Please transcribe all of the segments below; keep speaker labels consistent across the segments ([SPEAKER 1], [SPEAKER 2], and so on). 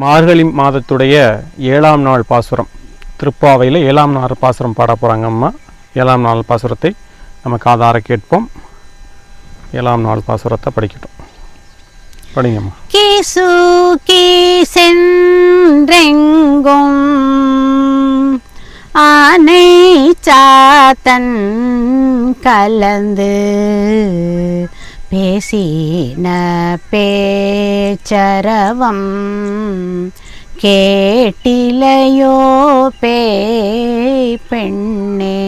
[SPEAKER 1] மார்கழி மாதத்துடைய ஏழாம் நாள் பாசுரம். திருப்பாவையில் ஏழாம் நாள் பாசுரம் பாட போகிறாங்க அம்மா. ஏழாம் நாள் பாசுரத்தை நம்ம காதார கேட்போம். ஏழாம் நாள் பாசுரத்தை படிக்கட்டும். படிங்கம்மா.
[SPEAKER 2] கேசு கேசென்றெங்கும் ஆனை சாத்தன் கலந்து பேசின பேச்சரவம் கேட்டிலையோ பேய் பெண்ணே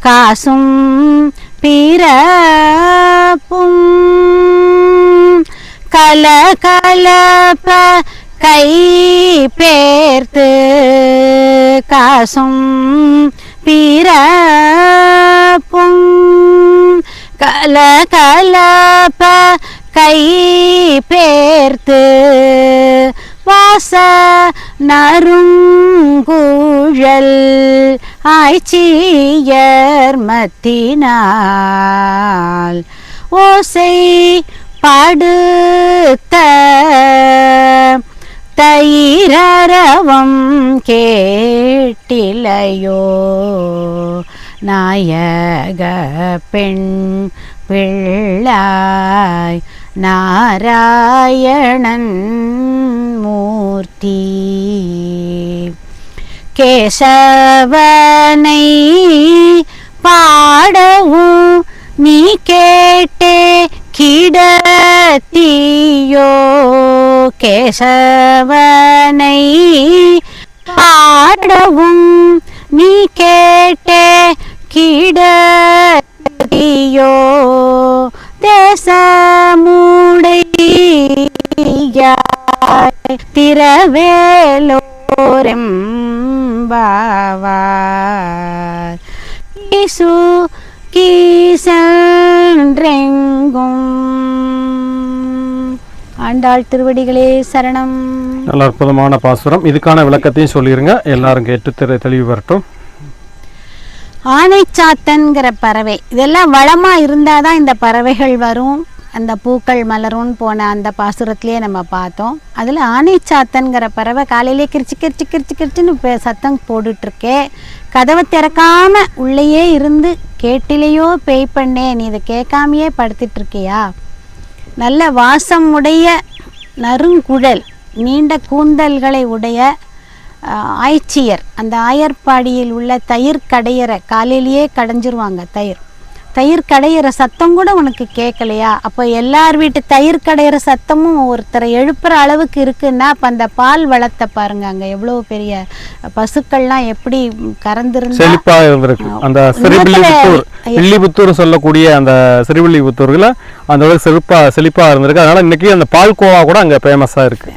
[SPEAKER 2] காசும் பிறப்பும் கல கலப்ப கை பேர்த்து. காசும் பிறப்பும் கல கலப்ப கை பேர்த்து வாச நறுங்குழல் ஆய்ச்சியர் மத்தினால் ஓசை படுத்த தயிரரவம் கேட்டிலையோ நாயக பெண் பிள்ளாய் நாராயணன் மூர்த்தி. கேசவனை பாடவும் நீ கேட்டே கிடத்தியோ? கேசவனை பாடவும் நீ கேட்டே கிடத்தியோ தேசமுடைய திரவேலோரம் பாவார் கீசு கீசன்றெங்கும். ஆண்டாள் திருவடிகளே சரணம்.
[SPEAKER 1] நல்ல அற்புதமான பாசுரம். இதுக்கான விளக்கத்தையும் சொல்லிடுங்க எல்லாரும் கேட்டு தெளிவு வரட்டும்
[SPEAKER 2] ஆனைச்சாத்தன்கிற பறவை. இதெல்லாம் வளமாக இருந்தால் தான் இந்த பறவைகள் வரும். அந்த பூக்கள் மலரும்னு போன அந்த பாசுரத்துலேயே நம்ம பார்த்தோம். அதில் ஆனைச்சாத்தன்கிற பறவை காலையிலே கிரிச்சு கிரிச்சு கிரிச்சு கிரிச்சுன்னு சத்தம் போட்டுட்ருக்கே. கதவை திறக்காமல் உள்ளேயே இருந்து கேட்டிலேயோ பேய் பண்ணே நீ இதை கேட்காமையே படுத்துட்ருக்கியா? நல்ல வாசம் உடைய நறுங்குழல் நீண்ட கூந்தல்களை உடைய ஆய்ச்சியர். அந்த ஆயர்பாடியில் உள்ள தயிர் கடையரை காலையிலேயே கடைஞ்சிருவாங்க தயிர். தயிர் கடையிற சத்தம் கூட உனக்கு கேட்கலையா? அப்போ எல்லார் வீட்டு தயிர் கடையிற சத்தமும் ஒருத்தரை எழுப்புற அளவுக்கு இருக்குன்னா அப்போ அந்த பால் வளத்தை பாருங்க அங்கே எவ்வளோ பெரிய பசுக்கள்லாம் எப்படி கறந்துருந்தா
[SPEAKER 1] அந்த சிறுவில்லிபுத்தூர் வில்லிபுத்தூர் சொல்லக்கூடிய அந்த சிறுவில்லிபுத்தூர்ல அந்த அளவுக்கு செழிப்பா செழிப்பா இருந்திருக்கு. அதனால இன்னைக்கு அந்த பால்கோவா கூட அங்க ஃபேமஸா இருக்கு.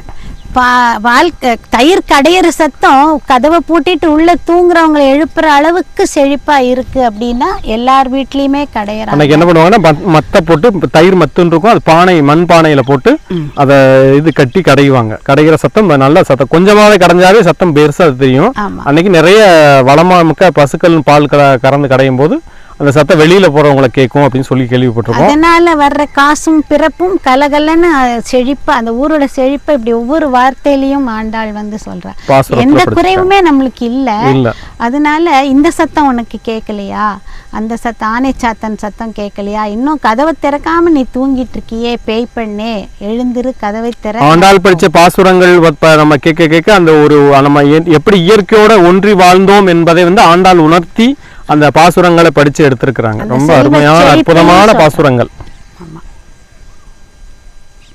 [SPEAKER 2] பா வாழ்க்கை தயிர் கடையிற சத்தம் கதவை பூட்டிட்டு உள்ள தூங்குறவங்களை எழுப்புற அளவுக்கு செழிப்பா இருக்கு அப்படின்னா எல்லார் வீட்லயுமே கடையிறாங்க.
[SPEAKER 1] அன்னைக்கு என்ன பண்ணுவாங்கன்னா மத்- மத்தை போட்டு தயிர் மத்துன்னு இருக்கும். அது பானை மண் பானையில போட்டு அதை இது கட்டி கடையுவாங்க கடைகிற சத்தம் நல்ல சத்தம். கொஞ்சமாவே கடைஞ்சாவே சத்தம் பெருசா அது தெரியும். அன்னைக்கு நிறைய வளமா மிக்க பசுக்கள் பால் கற- கறந்து கடையும் போது அந்த சத்தம் வெளியில போறவங்களை கேட்கும் அப்படின்னு சொல்லி கேள்விப்பட்டிருக்கோம்.
[SPEAKER 2] அதனால வர்ற காசும் பிறப்பும் கலகலன்னு செழிப்பா அந்த ஊரோட செழிப்பை இப்படி ஒவ்வொரு வார்த்தையிலையும் ஆண்டாள் வந்து சொல்றா. எந்த. குறைவுமே நம்மளுக்கு இல்ல. அதனால இந்த சத்தம் உனக்கு கேட்கலையா? அந்த சத்தம் ஆனை சாத்தன் சத்தம் கேட்கலையா? இன்னும் கதவை திறக்காம நீ தூங்கிட்டு இருக்கியே பேய் பண்ணே. எழுந்திரு கதவை திற.
[SPEAKER 1] ஆண்டாள் படிச்ச பாசுரங்கள் நம்ம கேட்க கேட்க அந்த ஒரு நம்ம எப்படி இயற்கையோட ஒன்றி வாழ்ந்தோம் என்பதை வந்து ஆண்டாள் உணர்த்தி அந்த பாசுரங்களை படிச்சு எடுத்திருக்கிறாங்க. ரொம்ப அருமையான அற்புதமான. பாசுரங்கள்.